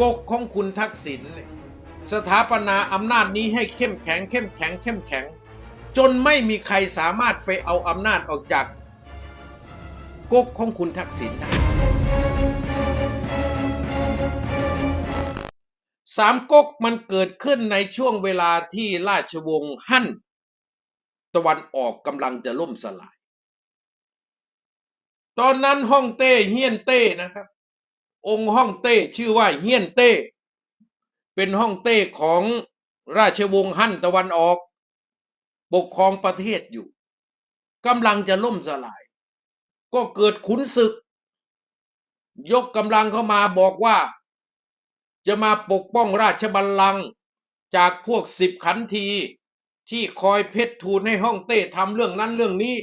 กกของคุณทักษิณสถาปนาอำนาจนี้ให้เข้มแข็ง เข้มแข็ง เข้มแข็ง จนไม่มีใครสามารถไปเอาอำนาจออกจากกกของคุณทักษิณได้สามก๊กมันเกิดขึ้นในช่วงเวลาที่ราชวงศ์ฮั่นตะวันออกกำลังจะล่มสลาย ตอนนั้นฮ่องเต้เฮียนเต้นะครับ องค์ฮ่องเต้ชื่อว่าเฮียนเต้ เป็นฮ่องเต้ของราชวงศ์ฮั่นตะวันออก ปกครองประเทศอยู่กำลังจะล่มสลาย ก็เกิดขุนศึก ยกกำลังเข้ามาบอกว่า จะมาปกป้องราชบัลลังก์จากพวกสิบขันทีที่คอยเพชรทูลให้ฮ่องเต้ทำเรื่องนั้นเรื่องนี้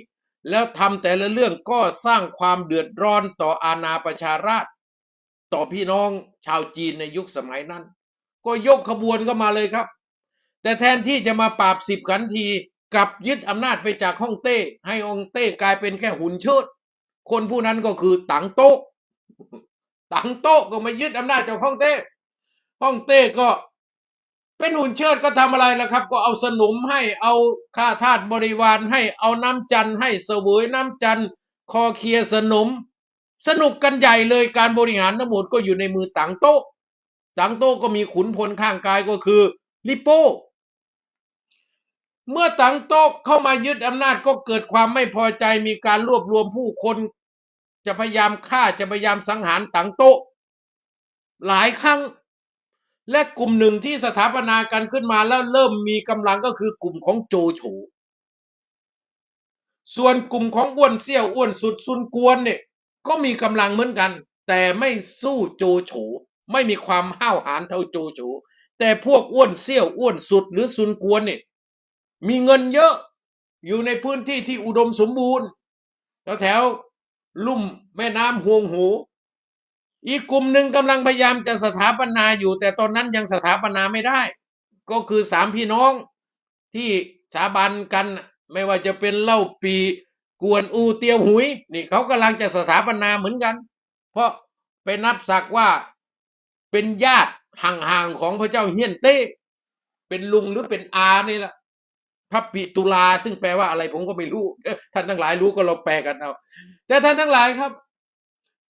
แล้วทำแต่ละเรื่องก็สร้างความเดือดร้อนต่ออาณาประชาราษฎร์ ต่อพี่น้องชาวจีนในยุคสมัยนั้น ก็ยกขบวนเข้ามาเลยครับ แต่แทนที่จะมาปราบสิบขันทีกลับยึดอำนาจไปจากฮ่องเต้ ให้ฮ่องเต้กลายเป็นแค่หุ่นเชิด คนผู้นั้นก็คือตังโต๊ะตังโต๊ะก็มายึดอำนาจจากฮ่องเต้ฮ่องเต้ก็เป็นหุ่นเชิดก็ทำอะไรล่ะครับ ก็เอาสนมให้เอาข้าทาสบริวารให้เอาน้ำจันทร์ให้เสวยน้ำจันทร์คอเคลียสนม สนุกกันใหญ่เลยการบริหารทั้งหมดก็อยู่ในมือตังโต๊ะตังโต๊ะก็มีขุนพลข้างกายก็คือลิโป้เมื่อตังโต๊ะเข้ามายึดอำนาจก็เกิดความไม่พอใจมีการรวบรวมผู้คน จะพยายามฆ่าจะพยายามสังหารตังโต๊ะหลายครั้ง และกลุ่มหนึ่งที่สถาปนากันขึ้นมาแล้วเริ่มมีกำลังก็คือกลุ่มของโจโฉส่วนกลุ่มของอ้วนเซี่ยวอ้วนสุดซุนกวนเนี่ย ก็มีกำลังเหมือนกัน แต่ไม่สู้โจโฉไม่มีความห้าวหาญเท่าโจโฉแต่พวกอ้วนเซี่ยวอ้วนสุดหรือซุนกวนเนี่ยมีเงินเยอะอยู่ในพื้นที่ที่อุดมสมบูรณ์แถวแถวๆลุ่มแม่น้ำห่วงหู อีกกลุ่มหนึ่งกำลังพยายามจะสถาปนาอยู่ แต่ตอนนั้นยังสถาปนาไม่ได้ ก็คือสามพี่น้องที่สาบันกันไม่ว่าจะเป็นเล่าปี กวนอูเตียวหุยนี่เขากำลังจะสถาปนาเหมือนกัน เพราะไปนับศักดิ์ว่าเป็นญาติห่างๆของพระเจ้าเฮียนเต้ เป็นลุงหรือเป็นอานี่แหละพระปิตุลาซึ่งแปลว่าอะไรผมก็ไม่รู้ ท่านทั้งหลายรู้ก็เราแปลกันเอาแต่ท่านทั้งหลายครับ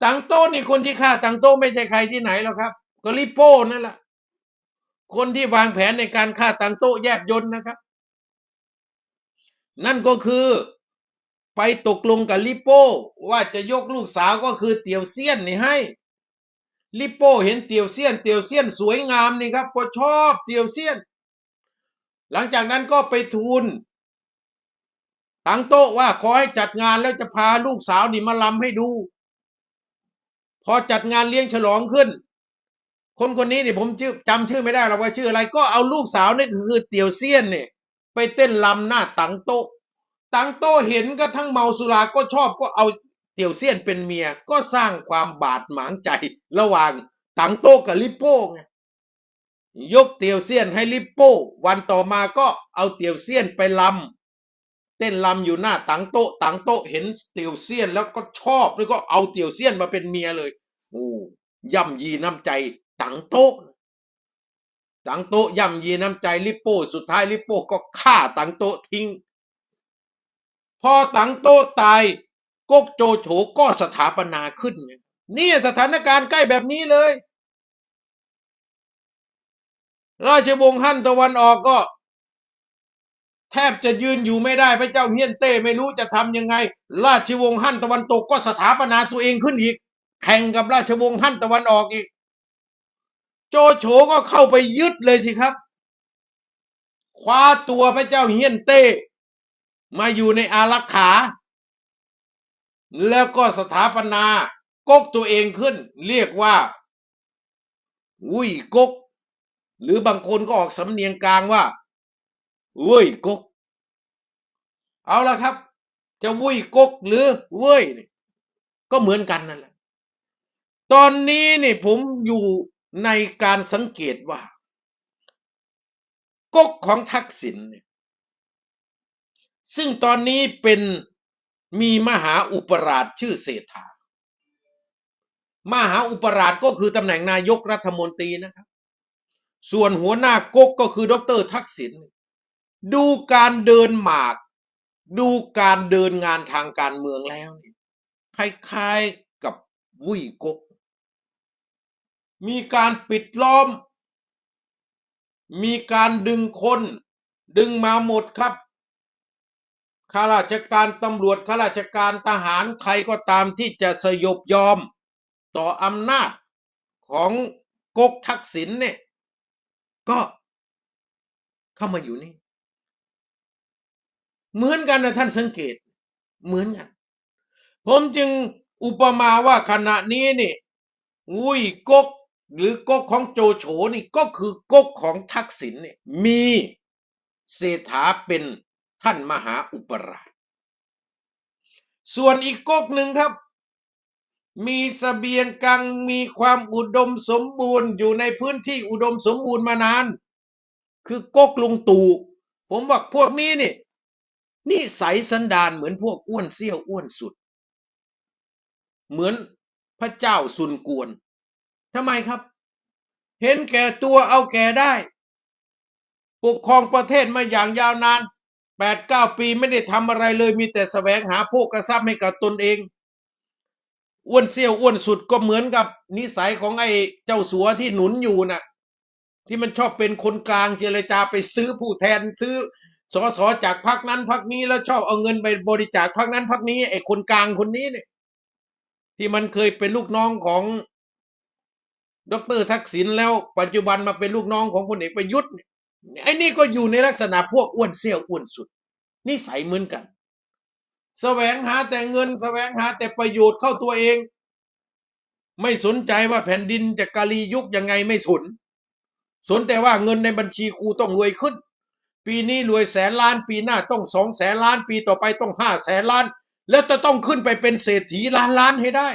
ตังโต้นี่คนที่ฆ่าตังโต้ไม่ใช่ใครที่ไหนหรอกครับก็ลิโป้นั่นแหละคนที่วางแผนในการฆ่าตังโต้แยบยนต์นะครับ นั่นก็คือ ไปตกลงกับลิโป้ว่าจะยกลูกสาวก็คือเตียวเซียนนี่ให้ ลิโป้เห็นเตียวเซียน เตียวเซียนสวยงามนี่ครับก็ชอบเตียวเซียน หลังจากนั้นก็ไปทูลตังโต๊ะว่าขอให้จัดงานแล้วจะพาลูกสาวนี่มาลำให้ดู พอจัดงานเลี้ยงฉลองขึ้น คนคนนี้นี่ผมชื่อจำชื่อไม่ได้หรอกว่าชื่ออะไร ก็เอาลูกสาวนี่คือเตียวเซียนเนี่ยไปเต้นลำหน้าตังโต๊ะ ตังโต้เห็นก็ทั้งเมาสุราก็ชอบก็เอาเตียวเซียนเป็นเมียก็สร้างความบาดหมางใจ ระหว่างตังโต้กับลิปโป้ไงยกเตียวเซียนให้ลิปโป้ วันต่อมาก็เอาเตียวเซียนไปลำเต้นลำอยู่หน้าตังโต้ตังโต้เห็นเตียวเซียนแล้วก็ชอบแล้วก็เอาเตียวเซียนมาเป็นเมียเลยโอ้ย่ำยีน้ำใจตังโต้ตังโต้ย่ำยีน้ำใจลิปโป้ สุดท้ายลิปโป้ก็ฆ่าตังโต้ทิ้ง พอตังโต้ตายก๊กโจโฉก็สถาปนาขึ้น นี่สถานการณ์ใกล้แบบนี้เลย ราชวงศ์ฮั่นตะวันออกก็ แทบจะยืนอยู่ไม่ได้พระเจ้าเฮียนเต้ไม่รู้จะทำยังไง ราชวงศ์ฮั่นตะวันตกก็สถาปนาตัวเองขึ้นอีก แข่งกับราชวงศ์ฮั่นตะวันออกอีก โจโฉก็เข้าไปยึดเลยสิครับ คว้าตัวพระเจ้าเฮียนเต้ มาอยู่ในอารักขา แล้วก็สถาปนากกตัวเองขึ้น เรียกว่าวุ้ยกก หรือบางคนก็ออกสำเนียงกลางว่าเว้ยกก เอาละครับ จะวุ้ยกกหรือเว้ยก็เหมือนกันนั่นแหละตอนนี้นี่ผมอยู่ในการสังเกตว่า กกของทักษิณเนี่ย ซึ่งตอนนี้เป็นมีมหาอุปราชชื่อเศรษฐามหาอุปราชก็คือตำแหน่งนายกรัฐมนตรีนะครับ ส่วนหัวหน้าก๊กก็คือดรทักษิณดูการเดินหมาก ดูการเดินงานทางการเมืองแล้วคล้ายๆกับวุ้ยก๊กมีการปิดล้อม มีการดึงคน ดึงมาหมดครับ ข้าราชการตำรวจข้าราชการทหารใครก็ตามที่จะสยบยอมต่ออำนาจของก๊กทักษิณเนี่ย ก็เข้ามาอยู่นี่ เหมือนกันนะท่านสังเกต เหมือนกัน ผมจึงอุปมาว่าขณะนี้นี่อุ้ยก๊กหรือก๊กของโจโฉนี่ก็คือก๊กของทักษิณเนี่ยมีเศรษฐาเป็น ท่านมหาอุปราช ส่วนอีกก๊กหนึ่งครับ มีสเสบียงกังมีความอุดมสมบูรณ์อยู่ในพื้นที่อุดมสมบูรณ์มานาน คือก๊กลุงตู่ผมบอกพวกนี้นี่นี่ใสยสันดานเหมือนพวกอ้วนเซี่ยวอ้วนสุด เหมือนพระเจ้าสุนกวนทำไมครับ เห็นแก่ตัวเอาแก่ได้ ปกครองประเทศมาอย่างยาวนาน แปดเก้าปีไม่ได้ทำอะไรเลยมีแต่แสวงหาโภกทรัพย์ให้กับตนเอง อ้วนเซี่ยวอ้วนสุดก็เหมือนกับนิสัยของไอ้เจ้าสัวที่หนุนอยู่น่ะ ที่มันชอบเป็นคนกลางเจรจาไปซื้อผู้แทนซื้อสอสอจากพรรคนั้นพรรคนี้แล้วชอบเอาเงินไปบริจาคพรรคนั้นพรรคนี้ไอ้คนกลางคนนี้เนี่ย ที่มันเคยเป็นลูกน้องของดรทักษิณแล้วปัจจุบันมาเป็นลูกน้องของพลเอกประยุทธ์เนี่ย ไอ้นี่ก็อยู่ในลักษณะพวกอ้วนเซี่ยวอ้วนสุด นิสัยเหมือนกันแสวงหาแต่เงินแสวงหาแต่ประโยชน์เข้าตัวเอง ไม่สนใจว่าแผ่นดินจะกาลียุคยังไงไม่สน สนแต่ว่าเงินในบัญชีกูต้องรวยขึ้น ปีนี้รวยแสนล้าน ปีหน้าต้องสองแสนล้าน ปีต่อไปต้องห้าแสนล้าน แล้วจะต้องขึ้นไปเป็นเศรษฐีล้านล้านให้ได้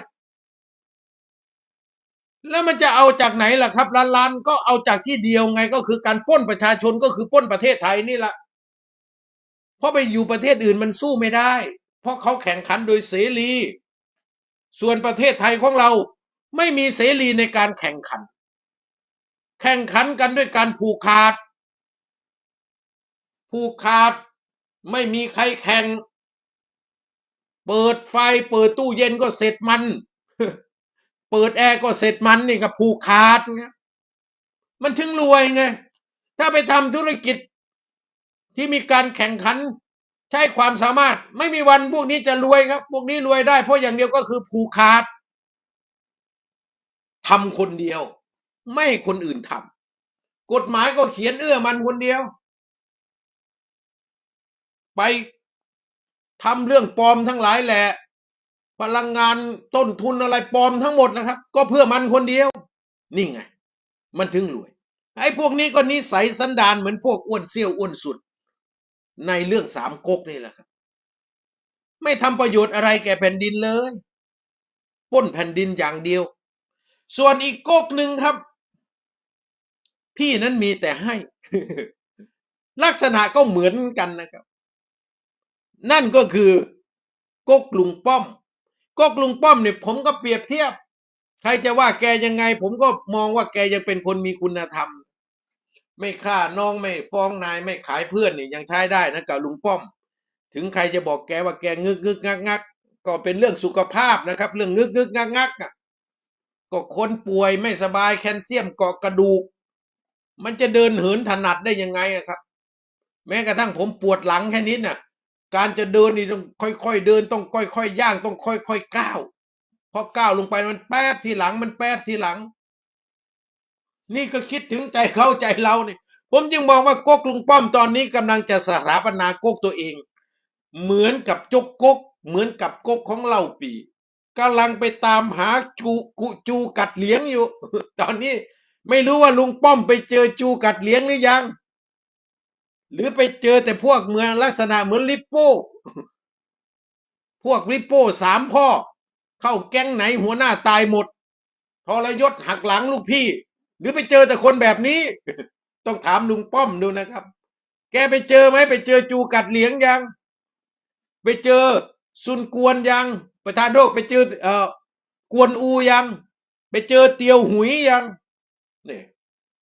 แล้วมันจะเอาจากไหนล่ะครับล้านล้านก็เอาจากที่เดียวไงก็คือการป้นประชาชนก็คือป้นประเทศไทยนี่แหละเพราะไปอยู่ประเทศอื่นมันสู้ไม่ได้ เพราะเขาแข่งขันโดยเสรี ส่วนประเทศไทยของเราไม่มีเสรีในการแข่งขัน แข่งขันกันด้วยการผูกขาด ผูกขาดไม่มีใครแข่ง เปิดไฟเปิดตู้เย็นก็เสร็จมัน เปิดแอร์ก็เสร็จมันนี่กับผูกขาดไงมันถึงรวยไง ถ้าไปทำธุรกิจที่มีการแข่งขันใช้ความสามารถ ไม่มีวันพวกนี้จะรวยครับ พวกนี้รวยได้เพราะอย่างเดียวก็คือผูกขาดทำคนเดียว ไม่ให้คนอื่นทำกฎหมายก็เขียนเอื้อมันคนเดียว ไปทำเรื่องปลอมทั้งหลายแหละ พลังงานต้นทุนอะไรปลอมทั้งหมดนะครับ ก็เพื่อมันคนเดียว นี่ไง มันถึงรวย ไอ้พวกนี้ก็นิสัยสันดานเหมือนพวกอ้วนเซี่ยวอ้วนสุด ในเรื่องสามก๊กนี่แหละครับ ไม่ทำประโยชน์อะไรแก่แผ่นดินเลยป้นแผ่นดินอย่างเดียว ส่วนอีกก๊กหนึ่งครับ พี่นั้นมีแต่ให้ ลักษณะก็เหมือนกันนะครับ นั่นก็คือก๊กลุงป้อม ก๊กลุงป้อมเนี่ยผมก็เปรียบเทียบ ใครจะว่าแกยังไง ผมก็มองว่าแกยังเป็นคนมีคุณธรรม ไม่ฆ่าน้องไม่ฟ้องนายไม่ขายเพื่อนนี่ยังใช้ได้นะกับลุงป้อม ถึงใครจะบอกแกว่าแกงึกงึกงักงักก็เป็นเรื่องสุขภาพนะครับ เรื่องงึกงึกงักงักก็คนป่วยไม่สบายแคลเซียมเกาะกระดูก มันจะเดินเหินถนัดได้ยังไงครับ แม้กระทั่งผมปวดหลังแค่นี้น่ะ การจะเดินนี่ต้องค่อยๆเดินต้องค่อยๆย่างต้องค่อยๆก้าวพอก้าวลงไปมันแป๊บทีหลังมันแป๊บทีหลัง นี่ก็คิดถึงใจเขาใจเราเนี่ยผมจึงมองว่าก๊กลุงป้อมตอนนี้กำลังจะสถาปนาก๊กตัวเอง เหมือนกับจกก๊กเหมือนกับก๊กของเล่าปีกำลังไปตามหาจูกุจูกัดเลี้ยงอยู่ ตอนนี้ไม่รู้ว่าลุงป้อมไปเจอจูกัดเลี้ยงหรือยัง หรือไปเจอแต่พวกเมืองลักษณะเหมือนลิปโป้พวกลิปโป้สามพ่อ เข้าแก๊งไหนหัวหน้าตายหมดทรยศหักหลังลูกพี่ หรือไปเจอแต่คนแบบนี้ ต้องถามลุงป้อมดูนะครับ แกไปเจอไหมไปเจอจูกัดเหลียงยัง ไปเจอซุนกวนยัง ประธานโลกไปเจอเอ่อกวนอูยัง ไปเจอเตียวหุยยังเนี่ย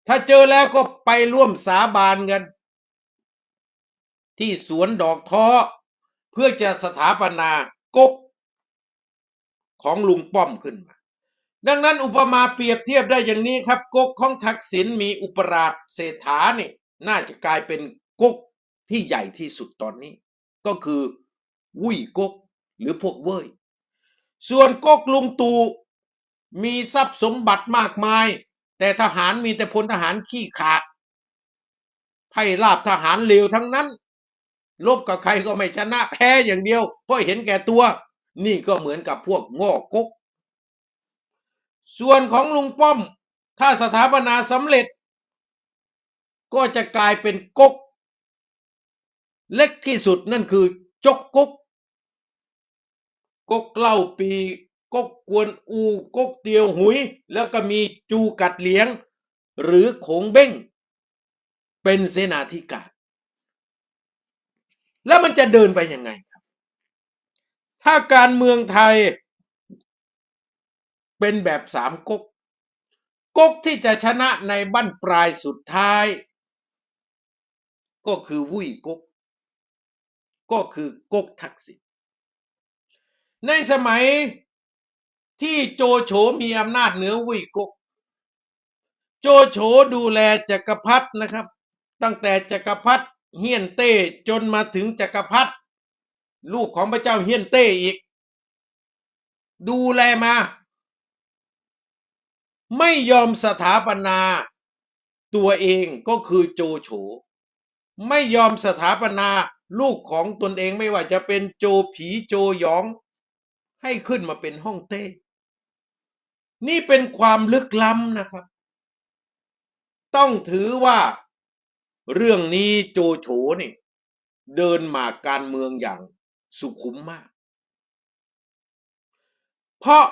ถ้าเจอแล้วก็ไปร่วมสาบานกัน ที่สวนดอกท้อเพื่อจะสถาปนากกของลุงป้อมขึ้นมา ดังนั้นอุปมาเปรียบเทียบได้อย่างนี้ครับ กกของทักษิณมีอุปราชเศรษฐานี่น่าจะกลายเป็นกกที่ใหญ่ที่สุดตอนนี้ ก็คือวุ้ยกกหรือพวกเว้ย ส่วนกกลุงตู่มีทรัพย์สมบัติมากมาย แต่ทหารมีแต่พลทหารขี้ขาดไพ่ลาบทหารเลวทั้งนั้น ลบกับใครก็ไม่ชนะแพ้อย่างเดียว เพราะเห็นแก่ตัว นี่ก็เหมือนกับพวกโง่กกส่วนของลุงป้อม ถ้าสถาปนาสำเร็จ ก็จะกลายเป็นกกเล็กที่สุดนั่นคือจกกุกกกเล่าปีกกกวนอูกกเตียวหุย แล้วก็มีจูกัดเหลียง หรือโขงเบ้ง เป็นเสนาธิการ แล้วมันจะเดินไปยังไงครับ ถ้าการเมืองไทยเป็นแบบสามก๊กก๊กที่จะชนะในบั้นปลายสุดท้าย ก็คือวุ้ยก๊กก็คือก๊กทักษิณในสมัยที่โจโฉมีอำนาจเหนือวุ้ยก๊กโจโฉดูแลจักรพรรดินะครับ ตั้งแต่จักรพรรดิ เฮียนเต้จนมาถึงจักรพรรดิลูกของพระเจ้าเฮียนเต้อีก ดูแลมา ไม่ยอมสถาปนาตัวเองก็คือโจโฉไม่ยอมสถาปนาลูกของตนเองไม่ว่าจะเป็นโจผีโจหยอง ให้ขึ้นมาเป็นห้องเต้ นี่เป็นความลึกล้ำนะครับ ต้องถือว่า เรื่องนี้โจโฉนี่ เดินหมาการเมืองอย่างสุขุมมาก เพราะ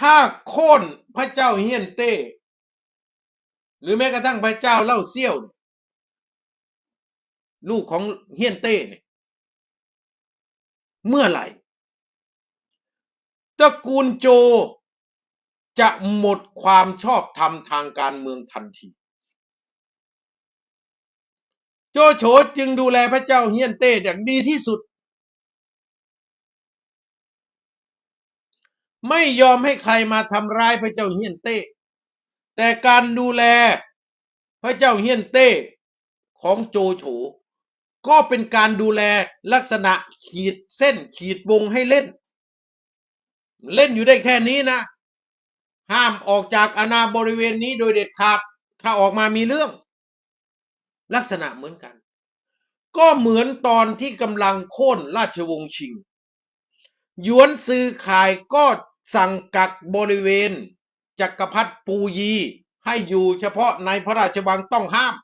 ถ้าโค่นพระเจ้าเฮียนเต้ หรือแม้กระทั่งพระเจ้าเล่าเซี่ยว ลูกของเฮียนเต้เนี่ยเมื่อไหร่ตระกูลโจจะหมดความชอบธรรมทางการเมืองทันที โจโฉจึงดูแลพระเจ้าเฮียนเต้อย่างดีที่สุด ไม่ยอมให้ใครมาทำร้ายพระเจ้าเฮียนเต้ แต่การดูแลพระเจ้าเฮียนเต้ของโจโฉก็เป็นการดูแลลักษณะขีดเส้นขีดวงให้เล่น เล่นอยู่ได้แค่นี้นะ ห้ามออกจากอาณาบริเวณนี้โดยเด็ดขาด ถ้าออกมามีเรื่อง ลักษณะเหมือนกัน ก็เหมือนตอนที่กำลังโค่นราชวงศ์ชิงหยวนซือขายก็สั่งกักบริเวณ จักรพรรดิปูยีให้อยู่เฉพาะในพระราชวังต้องห้าม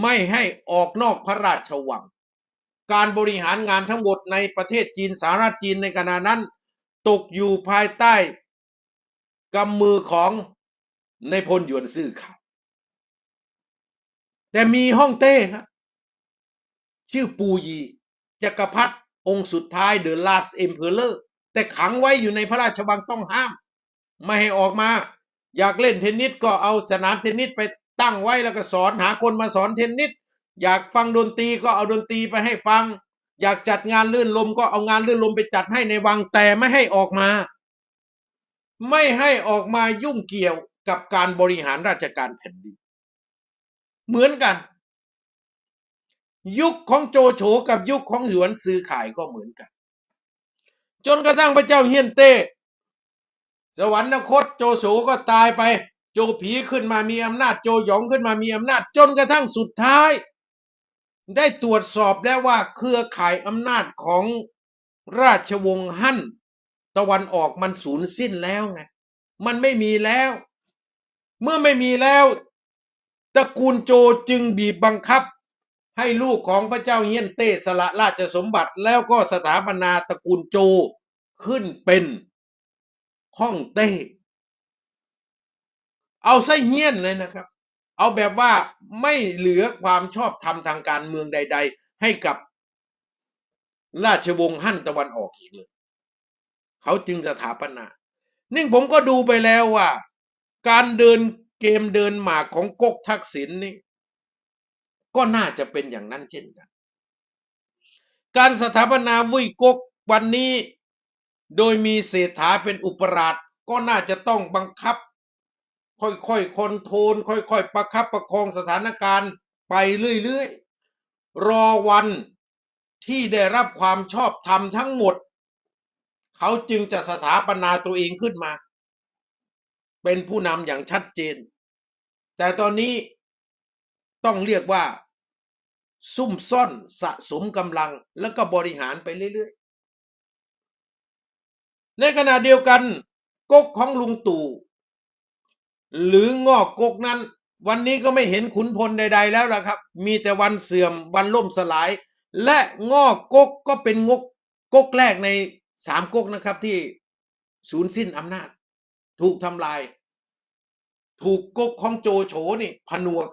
ไม่ให้ออกนอกพระราชวัง การบริหารงานทั้งหมดในประเทศจีนสาธารณจีนในขณะนั้น ตกอยู่ภายใต้กำมือของในพลหยวนซื่อขาย แต่มีห้องเต้ครับชื่อปูยีจักรพรรดิองค์สุดท้าย The Last Emperor แต่ขังไว้อยู่ในพระราชวังต้องห้าม ไม่ให้ออกมา อยากเล่นเทนนิสก็เอาสนามเทนนิสไปตั้งไว้แล้วก็สอนหาคนมาสอนเทนนิสอยากฟังดนตรีก็เอาดนตรีไปให้ฟัง อยากจัดงานลื่นลมก็เอางานลื่นลมไปจัดให้ในวังแต่ไม่ให้ออกมา ไม่ให้ออกมายุ่งเกี่ยวกับการบริหารราชการแผ่นดิน เหมือนกัน ยุคของโจโฉกับยุคของหยวนซื้อขายก็เหมือนกัน จนกระทั่งพระเจ้าเฮียนเต้ สวรรคตโจโฉก็ตายไป โจผีขึ้นมามีอำนาจโจหยองขึ้นมามีอำนาจ จนกระทั่งสุดท้าย ได้ตรวจสอบแล้วว่าเครือข่ายอำนาจของราชวงศ์ฮั่นตะวันออกมันสูญสิ้นแล้วไงมันไม่มีแล้ว เมื่อไม่มีแล้ว ตระกูลโจจึงบีบบังคับ ให้ลูกของพระเจ้าเฮียนเต้สละราชสมบัติแล้วก็สถาปนาตระกูลโจขึ้นเป็นห้องเต้ เอาไส้เฮี้ยนเลยนะครับ เอาแบบว่าไม่เหลือความชอบธรรมทางการเมืองใด ๆ ให้กับราชวงศ์ฮั่นตะวันออกอีกเลย เขาจึงสถาปนานี่งผมก็ดูไปแล้วว่า การเดิน เกมเดินหมากของก๊กทักษิณนี่ ก็น่าจะเป็นอย่างนั้นเช่นกัน การสถาปนาวุ้ยก๊กวันนี้ โดยมีเศรษฐาเป็นอุปราชก็น่าจะต้องบังคับ ค่อยๆคอนโทรลค่อยๆ ประคับประคองสถานการณ์ไปเรื่อยๆ รอวันที่ได้รับความชอบธรรมทั้งหมด เขาจึงจะสถาปนาตัวเองขึ้นมา เป็นผู้นำอย่างชัดเจน แต่ตอนนี้ต้องเรียกว่า ซุ่มซ่อนสะสมกำลังแล้วก็บริหารไปเรื่อยๆ ในขณะเดียวกันก๊กของลุงตู่หรืองอกก๊กนั้น วันนี้ก็ไม่เห็นขุนพลใด ๆ แล้วล่ะครับ มีแต่วันเสื่อมวันล่มสลาย และงอกก๊กก็เป็นงกก๊กแรกในสามก๊กนะครับที่สูญสิ้นอำนาจ ถูกทำลาย ถูกก๊กของโจโฉนี่ผนวก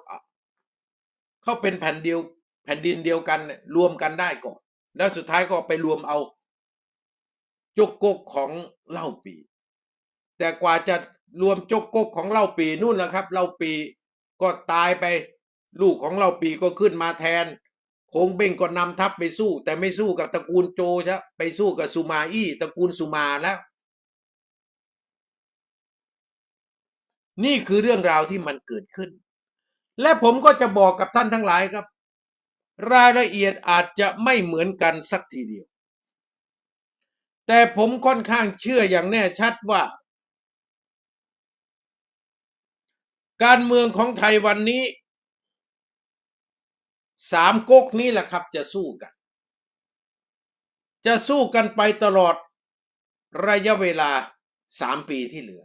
เข้าเป็นแผ่นเดียว แผ่นดินเดียวกันรวมกันได้ก่อน แล้วสุดท้ายก็ไปรวมเอาจกกกของเล่าปี แต่กว่าจะรวมจกกกของเล่าปีนู่นนะครับเล่าปีก็ตายไปลูกของเล่าปีก็ขึ้นมาแทนคงเบ่งก็นำทัพไปสู้ แต่ไม่สู้กับตระกูลโจใช่ไปสู้กับสุมาอี้ตระกูลสุมาแล้ว นี่คือเรื่องราวที่มันเกิดขึ้น และผมก็จะบอกกับท่านทั้งหลายครับ รายละเอียดอาจจะไม่เหมือนกันสักทีเดียว แต่ผมค่อนข้างเชื่ออย่างแน่ชัดว่า การเมืองของไทยวันนี้สามก๊กนี้แหละครับจะสู้กัน จะสู้กันไปตลอดระยะเวลาสามปีที่เหลือ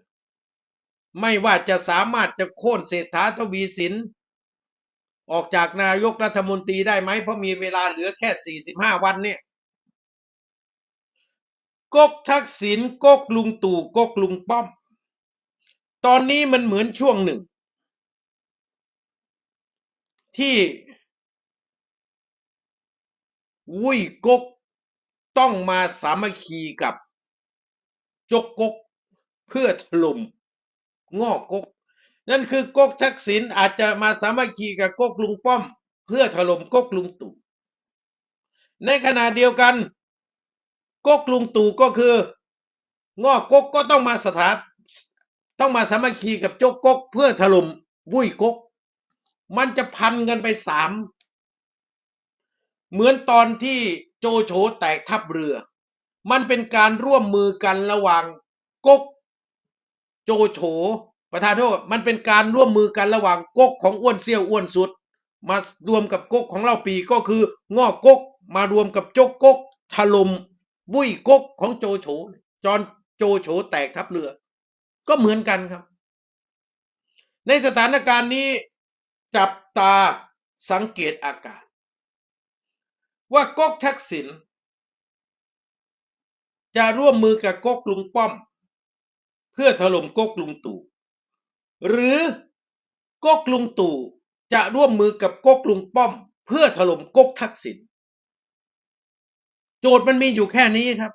ไม่ว่าจะสามารถจะโค่นเศรษฐาทวีสิน ออกจากนายกรัฐมนตรีได้ไหม เพราะมีเวลาเหลือแค่ 45 วันเนี่ยก๊กทักษิณก๊กลุงตู่ก๊กลุงป้อม ตอนนี้มันเหมือนช่วงหนึ่ง ที่วุ้ยก๊กต้องมาสามัคคีกับ จกก๊กเพื่อถล่ม งอกก๊กนั่นคือก๊กทักษิณอาจจะมาสามัคคีกับก๊กลุงป้อม เพื่อถล่มก๊กลุงตู่ในขณะเดียวกันก๊กลุงตู่ก็คืองอกก๊กก็ต้องมาสถาต้องมาสามัคคีกับโจกก๊กเพื่อถล่มวุ้ยก๊กมันจะพันกันไปสามเหมือนตอนที่โจโฉแตกทัพเรือ มันเป็นการร่วมมือกันระหว่างก๊ก โจโฉประธานโทษมันเป็นการร่วมมือกันระหว่างก๊กของอ้วนเซี่ยวอ้วนสุด มารวมกับก๊กของเล่าปีก็คืองอกก๊กมารวมกับจกก๊กถล่มวุ้ยก๊กของโจโฉจอนโจโฉแตกทัพเรือ ก็เหมือนกันครับ ในสถานการณ์นี้จับตาสังเกตอากาศว่าก๊กทักษิณจะร่วมมือกับก๊กลุงป้อม พื่อถล่มก๊กลุงตู่หรือก๊กลุงตู่จะร่วมมือกับก๊กลุงป้อม เพื่อถล่มก๊กทักษิณโจทย์มันมีอยู่แค่นี้ครับ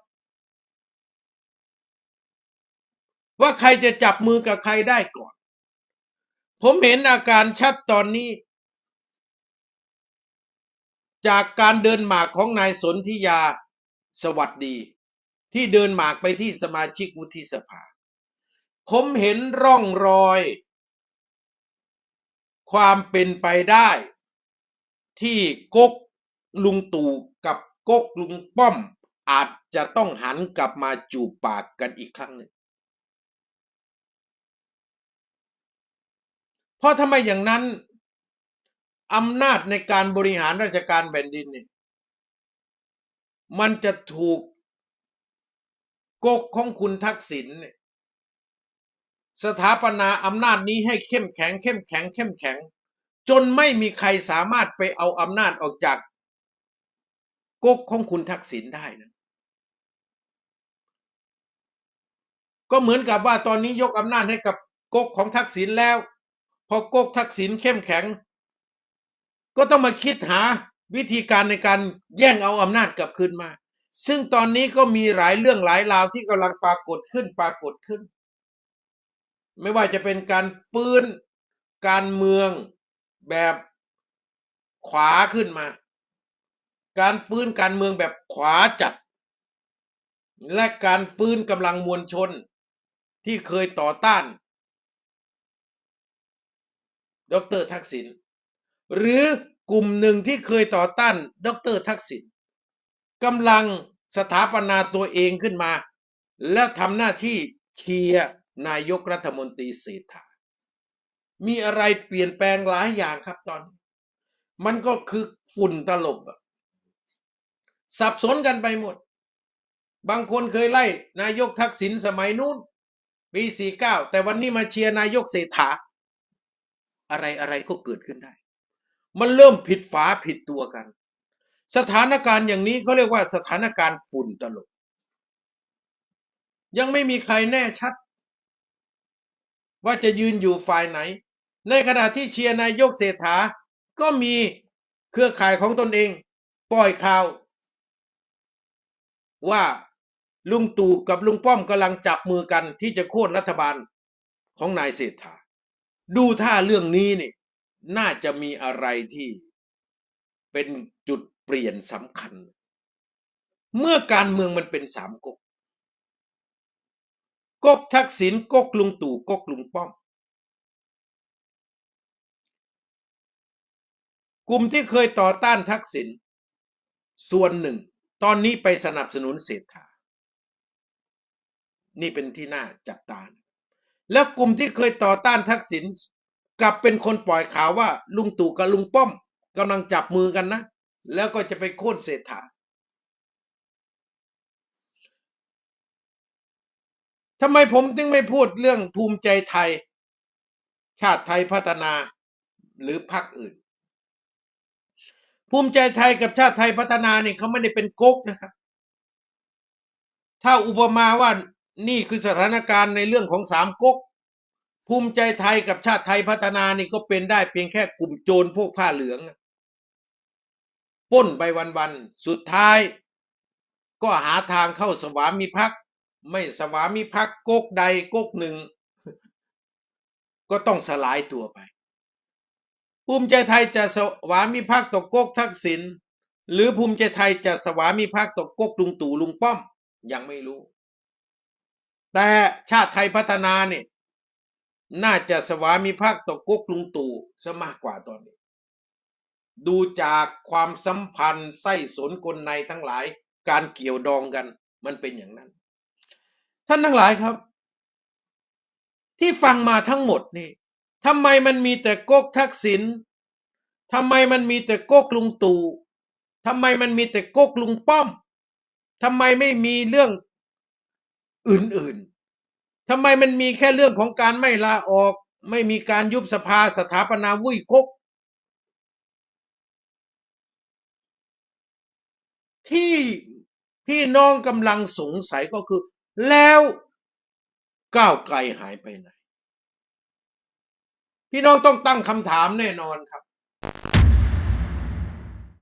ว่าใครจะจับมือกับใครได้ก่อน ผมเห็นอาการชัดตอนนี้ จากการเดินหมากของนายสนธิยาสวัสดี ที่เดินหมากไปที่สมาชิกวุฒิสภา ผมเห็นร่องรอย ความเป็นไปได้ ที่ก๊กลุงตู่กับก๊กลุงป้อม อาจจะต้องหันกลับมาจูบปากกันอีกครั้งหนึ่งเพราะทำไมอย่างนั้นอำนาจในการบริหารราชการแผ่นดินเนี่ยมันจะถูกก๊กของคุณทักษิณเนี่ย สถาปนาอำนาจนี้ให้เข้มแข็ง เข้มแข็ง เข้มแข็ง จนไม่มีใครสามารถไปเอาอำนาจออกจากก๊กของคุณทักษิณได้นะก็เหมือนกับว่าตอนนี้ยกอำนาจให้กับก๊กของทักษิณแล้ว พอก๊กทักษิณเข้มแข็ง ก็ต้องมาคิดหาวิธีการในการแย่งเอาอำนาจกลับคืนมา ซึ่งตอนนี้ก็มีหลายเรื่องหลายราวที่กำลังปรากฏขึ้นปรากฏขึ้น ไม่ว่าจะเป็นการฟื้นการเมืองแบบขวาขึ้นมา การฟื้นการเมืองแบบขวาจัด และการฟื้นกำลังมวลชนที่เคยต่อต้าน ดรทักษิณหรือกลุ่มหนึ่งที่เคยต่อต้าน ดรทักษิณกำลังสถาปนาตัวเองขึ้นมา และทำหน้าที่เชียร์ นายกรัฐมนตรีเศรษฐา มีอะไรเปลี่ยนแปลงหลายอย่างครับตอน มันก็คือฝุ่นตลบสับสนกันไปหมด บางคนเคยไล่ นายกทักษิณสมัยนู้นปี49 แต่วันนี้มาเชียร์นายกเศรษฐา อะไรอะไรก็เกิดขึ้นได้ มันเริ่มผิดฝาผิดตัวกัน สถานการณ์อย่างนี้เขาเรียกว่าสถานการณ์ฝุ่นตลบยังไม่มีใครแน่ชัด ว่าจะยืนอยู่ฝ่ายไหน ในขณะที่เชียร์นายกเศรษฐา ก็มีเครือข่ายของตนเอง ปล่อยข่าว ว่าลุงตู่กับลุงป้อมกำลังจับมือกันที่จะโค่นรัฐบาลของนายเศรษฐา ดูท่าเรื่องนี้นี่ น่าจะมีอะไรที่เป็นจุดเปลี่ยนสำคัญ เมื่อการเมืองมันเป็นสามก๊ก ก๊กทักษิณก๊กลุงตู่ก๊กลุงป้อม กลุ่มที่เคยต่อต้านทักษิณส่วนหนึ่ง ตอนนี้ไปสนับสนุนเศรษฐา นี่เป็นที่น่าจับตา แล้วกลุ่มที่เคยต่อต้านทักษิณกลับเป็นคนปล่อยข่าวว่า ลุงตู่กับลุงป้อมกำลังจับมือกันนะ แล้วก็จะไปโค่นเศรษฐา ทำไมผมถึงไม่พูดเรื่องภูมิใจไทย ชาติไทยพัฒนาหรือพรรคอื่น ภูมิใจไทยกับชาติไทยพัฒนาเนี่ยเขาไม่ได้เป็นก๊กนะครับ ถ้าอุปมาว่านี่คือสถานการณ์ในเรื่องของสามก๊กภูมิใจไทยกับชาติไทยพัฒนานี่ก็เป็นได้เพียงแค่กลุ่มโจรพวกผ้าเหลืองป้นไปวันๆสุดท้าย ก็หาทางเข้าสวามิภักดิ์ ไม่สวามิภักดิ์ก๊กใดก๊กหนึ่ง ก็ต้องสลายตัวไป ภูมิใจไทยจะสวามิภักดิ์ต่อก๊กทักษิณหรือภูมิใจไทยจะสวามิภักดิ์ต่อก๊กลุงตู่ลุงป้อม ยังไม่รู้ แต่ชาติไทยพัฒนาเนี่ยน่าจะสวามิภักดิ์ต่อก๊กลุงตู่ซะมากกว่าตอนนี้ ดูจากความสัมพันธ์ไส้สนกลในทั้งหลาย การเกี่ยวดองกัน มันเป็นอย่างนั้น ท่านทั้งหลายครับ ที่ฟังมาทั้งหมดนี่ทำไมมันมีแต่ก๊กทักษิณทำไมมันมีแต่ก๊กลุงตู่ทำไมมันมีแต่ก๊กลุงป้อมทำไมไม่มีเรื่องอื่นๆทำไมมันมีแค่เรื่องของการไม่ลาออก ไม่มีการยุบสภาสถาปนาวุ้ยก๊กที่พี่น้องกำลังสงสัยก็คือ แล้วก้าวไกลหายไปไหน พี่น้องต้องตั้งคำถามแน่นอนครับ